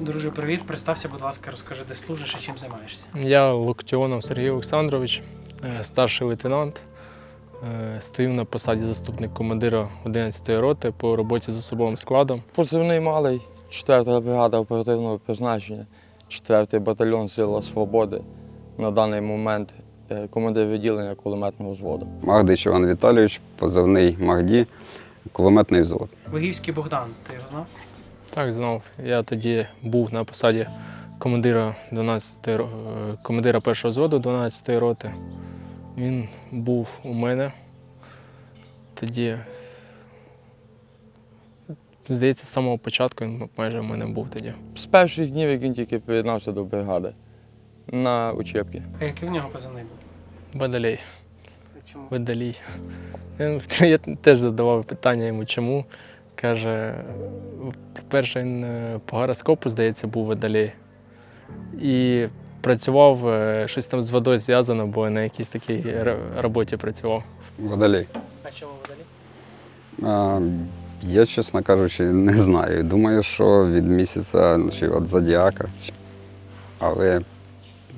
Дуже привіт. Представся, будь ласка, розкажи, де служиш і чим займаєшся. Я Локтіонов Сергій Олександрович, е, старший лейтенант. Е, Стою на посаді заступник командира 11-ї роти по роботі з особовим складом. Позивний малий, 4 бригада оперативного призначення, 4-й батальйон Сила Свободи. На даний момент е, командир відділення кулеметного взводу. Магдич Іван Віталійович, позивний Магді, кулеметний взвод. Вигівський Богдан, ти його знав? Так, знав, я тоді був на посаді командира 12-ї, е, командира першого взводу 12-ї роти. Він був у мене. Тоді, здається, з самого початку він майже у мене був тоді. З перших днів, як він тільки приєднався до бригади на учебки. А який в нього позивний був? Бадалей. Чому? Видалій. Я, я теж задавав питання йому, чому. Каже, по-перше, він е, по гороскопу, здається, був видалій. І працював е, щось там з водою зв'язано, бо на якійсь такій роботі працював. Водолій. А чому видалі? А, я, чесно кажучи, не знаю. Думаю, що від місяця чи від зодіака, але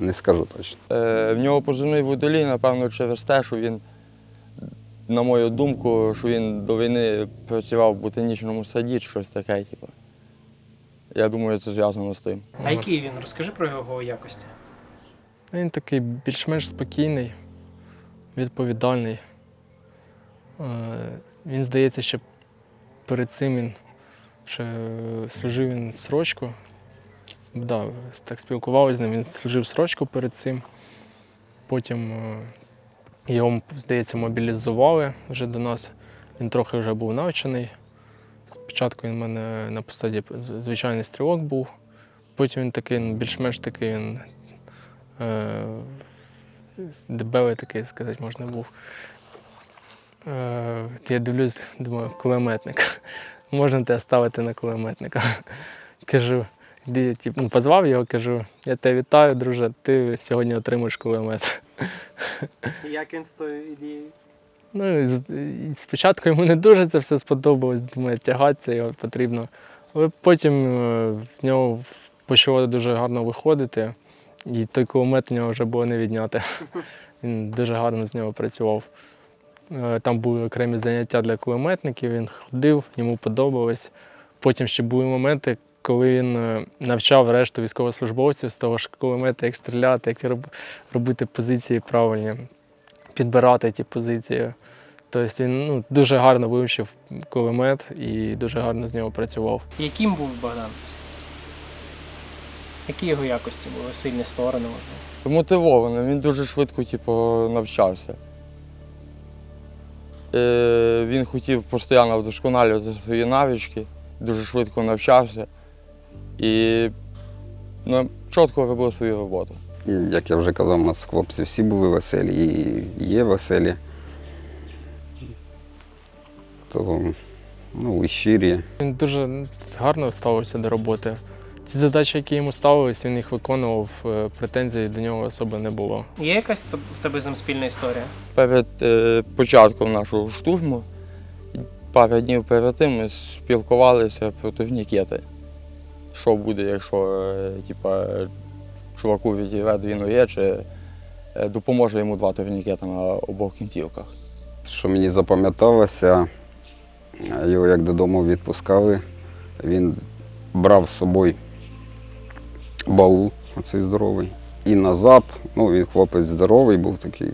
не скажу точно. Е, в нього позивний водолій, напевно, через те, що він, на мою думку, що він до війни працював в ботанічному саді, чи щось таке. Типу. Я думаю, це зв'язано з тим. А який він? Розкажи про його якості. Він такий більш-менш спокійний, відповідальний. Е, Він, здається, ще перед цим він ще служив він срочку. Да, так спілкувалися з ним, він служив срочку перед цим. Потім е, його, здається, мобілізували вже до нас. Він трохи вже був навчений. Спочатку він в мене на посаді звичайний стрілок був. Потім він такий, ну, більш-менш такий він е, дебелий такий, сказати, можна був. Е, я дивлюсь, думаю, кулеметник. Можна тебе ставити на кулеметника. Кажу, ну, позвав його, кажу, я тебе вітаю, друже, ти сьогодні отримаєш кулемет. Як він з тою ідеєю? Ну, спочатку йому не дуже це все сподобалось, думаю, тягатися його потрібно. Але потім е, в нього почало дуже гарно виходити, і той кулемет у нього вже було не відняти. Він дуже гарно з нього працював. Е, Там були окремі заняття для кулеметників, він ходив, йому подобалось. Потім ще були моменти, коли він е, навчав решту військовослужбовців з того ж кулемета, як стріляти, як робити позиції правильні підбирати ті позиції. Тобто він ну, дуже гарно вивчив кулемет і дуже гарно з нього працював. Яким був Богдан? Які його якості були? Сильні сторони, можливо? Мотивований, він дуже швидко типу, навчався. Е, він хотів постійно вдосконалювати свої навички, дуже швидко навчався і ну, чітко робив свою роботу. І, як я вже казав, у нас хлопці всі були веселі і є веселі. То, ну, і щирі. Він дуже гарно ставився до роботи. Ті задачі, які йому ставились, він їх виконував, е, претензій до нього особи не було. Є якась в тебе з ним спільна історія? Перед е, початком нашого штурму, пару днів перед тим ми спілкувалися про турнікети. Що буде, якщо е, типа, чуваку відірве дві ноги, чи е, допоможе йому два турнікети на обох кінцівках. Що мені запам'яталося, його як додому відпускали, він брав з собою баул, оцей здоровий. І назад, ну він хлопець здоровий, був такий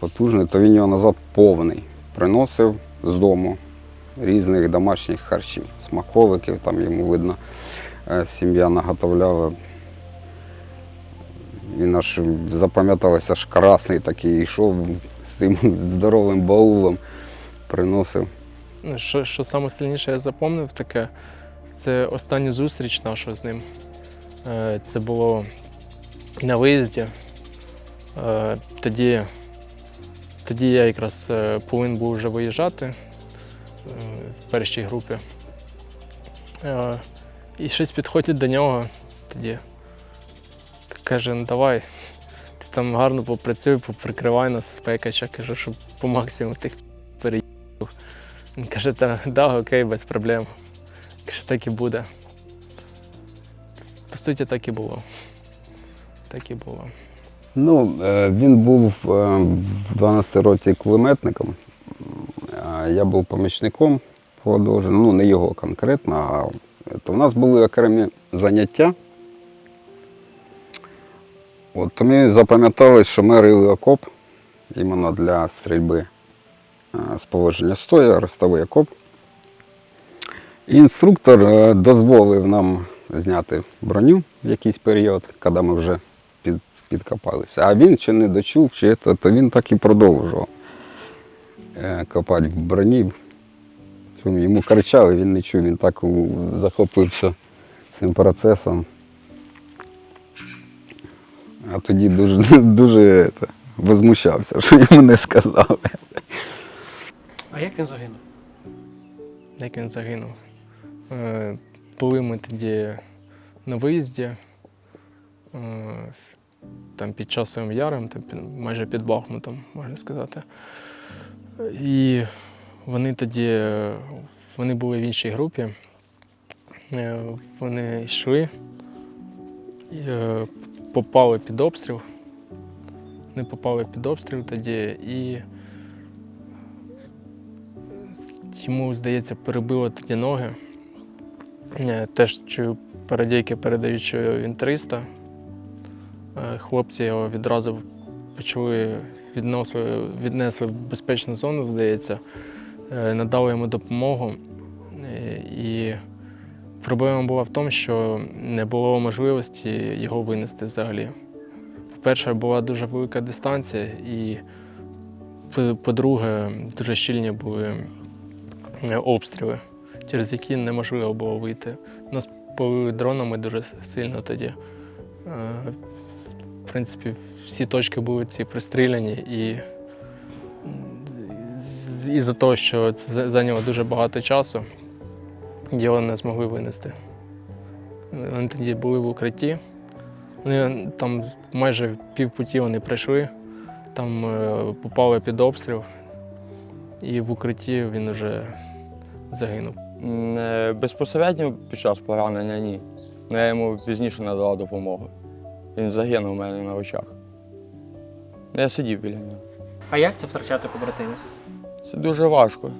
потужний, то він його назад повний приносив з дому різних домашніх харчів, смаковиків, там йому видно, е, сім'я наготовляла. Він аж запам'яталося, аж красний такий йшов з цим здоровим баулом, приносив. Ну, Що, що саме сильніше я запомнив таке, це остання зустріч наша з ним. Е, Це було на виїзді. Е, Тоді, тоді я якраз повинен був вже виїжджати в першій групі. Е, І щось підходить до нього тоді. Каже, ну давай, ти там гарно попрацюй, поприкривай нас, пекача, кажу, щоб по максимуму тих переїхав. Він каже, та, да, окей, без проблем. Каже, так і буде. по суті, так і було. Так і було. Ну, е, він був е, в 12 році кулеметником, я був помічником Подовжен, ну не його конкретно, а то в нас були окремі заняття. От, мені запам'яталось, що ми рили окоп іменно для стрільби з положення стоя, ростовий окоп. І інструктор е, дозволив нам зняти броню в якийсь період, коли ми вже під, підкопалися. А він чи не дочув, чи то, то він так і продовжував копати в броні. Йому кричали, він не чув, він так захопився цим процесом. А тоді дуже, дуже це, возмущався, що йому не сказали. А як він загинув? як він загинув. Е, Були ми тоді на виїзді, е, там під часовим яром, там під- майже під Бахмутом, можна сказати. І вони тоді вони були в іншій групі. Е, Вони йшли, е, попали під обстріл. Вони попали під обстріл тоді і Йому, здається, перебило тоді ноги. Е, Теж чую передійки передають, що він 300. Е, Хлопці його відразу почали віднесли, віднесли в безпечну зону, здається, Е, надали йому допомогу. Е, І проблема була в тому, що не було можливості його винести взагалі. По-перше, була дуже велика дистанція, і по- по-друге, дуже щільні були е, обстріли, через які неможливо було вийти. Нас полили дронами дуже сильно тоді. Е, принципі, всі точки були ці пристріляні і з- із-за того, що це зайняло дуже багато часу, його не змогли винести. Вони тоді були в укритті. Вони там майже півпуті вони пройшли, там е, попали під обстріл, і в укритті він вже загинув. Е, Безпосередньо під час поранення ні. Ну, я йому пізніше надала допомогу. Він загинув у мене на очах. Я сидів біля нього. А як це втрачати побратимів? Це дуже важко.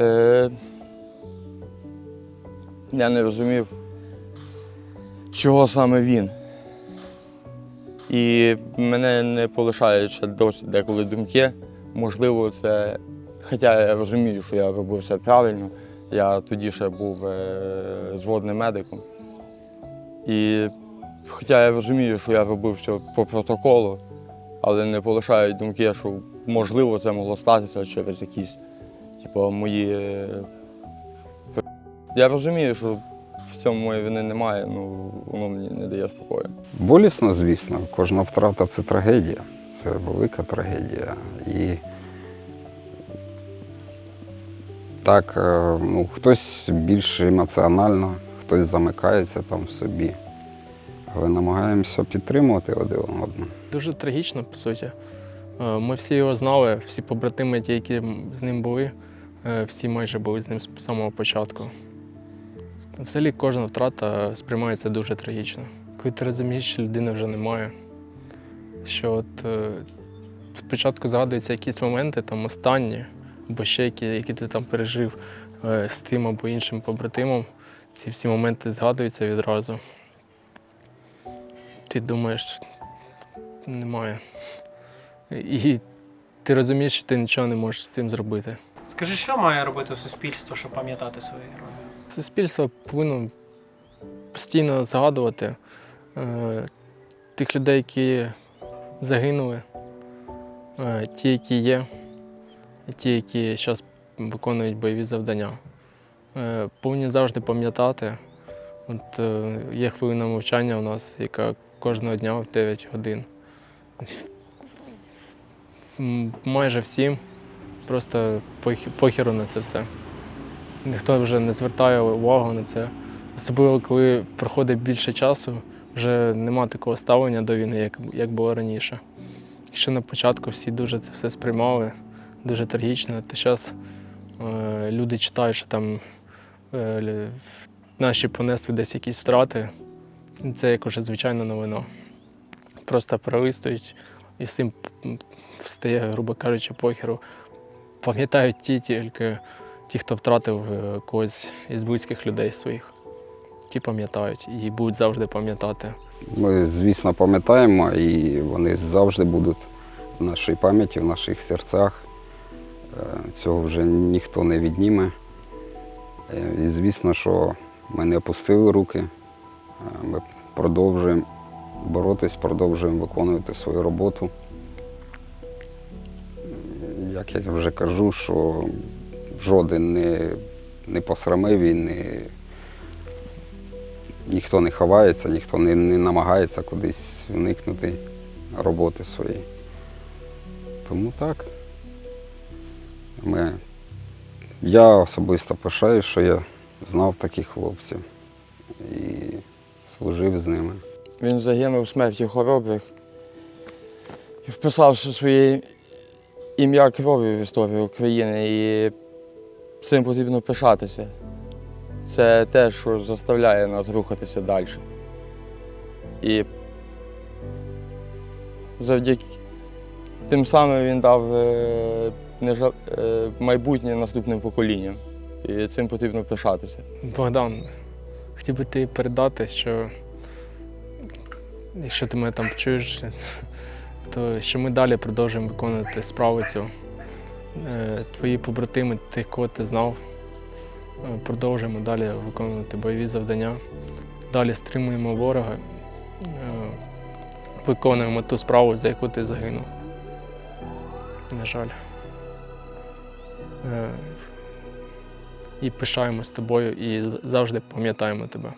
Е, я не розумів, чого саме він. І мене не полишають ще досі деколи думки. Можливо, це. Хоча я розумію, що я робив все правильно. Я тоді ще був е, зводним медиком. І хоча я розумію, що я робив все по протоколу, але не полишають думки, що можливо це могло статися через якісь типу, мої. е, Я розумію, що в цьому моєї вини немає, ну воно мені не дає спокою. Болісно, звісно, кожна втрата це трагедія. Це велика трагедія. І так, е, ну, хтось більш емоціонально, хтось замикається там в собі. Але намагаємося підтримувати один одного. Дуже трагічно, по суті. Е, Ми всі його знали, всі побратими, ті, які з ним були, е, всі майже були з ним з самого початку. Взагалі кожна втрата сприймається дуже трагічно. Коли ти розумієш, що людини вже немає, що от е, спочатку згадуються якісь моменти, там останні, або ще які, які ти там пережив з тим або іншим побратимом, ці всі моменти згадуються відразу. Ти думаєш, немає. І ти розумієш, що ти нічого не можеш з цим зробити. Скажи, що має робити суспільство, щоб пам'ятати свої герої? Суспільство повинно постійно згадувати е, тих людей, які загинули, е, ті, які є, і ті, які зараз виконують бойові завдання. Е, повинні завжди пам'ятати. От е, є хвилина мовчання у нас, яка кожного дня в 9 годин. Майже всім просто похеру на це все. Ніхто вже не звертає увагу на це. Особливо, коли проходить більше часу, вже нема такого ставлення до війни, як, як було раніше. Якщо на початку всі дуже це все сприймали, дуже трагічно, то зараз е, люди читають, що там е, наші понесли десь якісь втрати, це як уже звичайна новина. Просто пролистують і всім м, стає, грубо кажучи, похеру. Пам'ятають ті тільки ті, хто втратив е, когось із близьких людей своїх. Ті пам'ятають і будуть завжди пам'ятати. Ми, звісно, пам'ятаємо, і вони завжди будуть в нашій пам'яті, в наших серцях. Е, Цього вже ніхто не відніме. Е, І звісно, що ми не опустили руки. Ми продовжуємо боротись, продовжуємо виконувати свою роботу. Як я вже кажу, що жоден не, не посрамив і не, ніхто не ховається, ніхто не, не намагається кудись уникнути роботи своєї. Тому так. Ми, я особисто пишаю, що я знав таких хлопців і служив з ними. Він загинув смерті хоробрих і вписавши своє ім'я кров'ю в історію України. І цим потрібно пишатися. Це те, що заставляє нас рухатися далі. І завдяки тим самим він дав е, не е, майбутнє наступним поколінням. І цим потрібно пишатися. Богдан, хотів би ти передати, що якщо ти мене там чуєш, то що ми далі продовжуємо виконувати справу цю. Е, Твої побратими, тих, кого ти знав, е, продовжуємо далі виконувати бойові завдання, далі стримуємо ворога, е, виконуємо ту справу, за яку ти загинув. На жаль. І пишаємось тобою, і завжди пам'ятаємо тебе.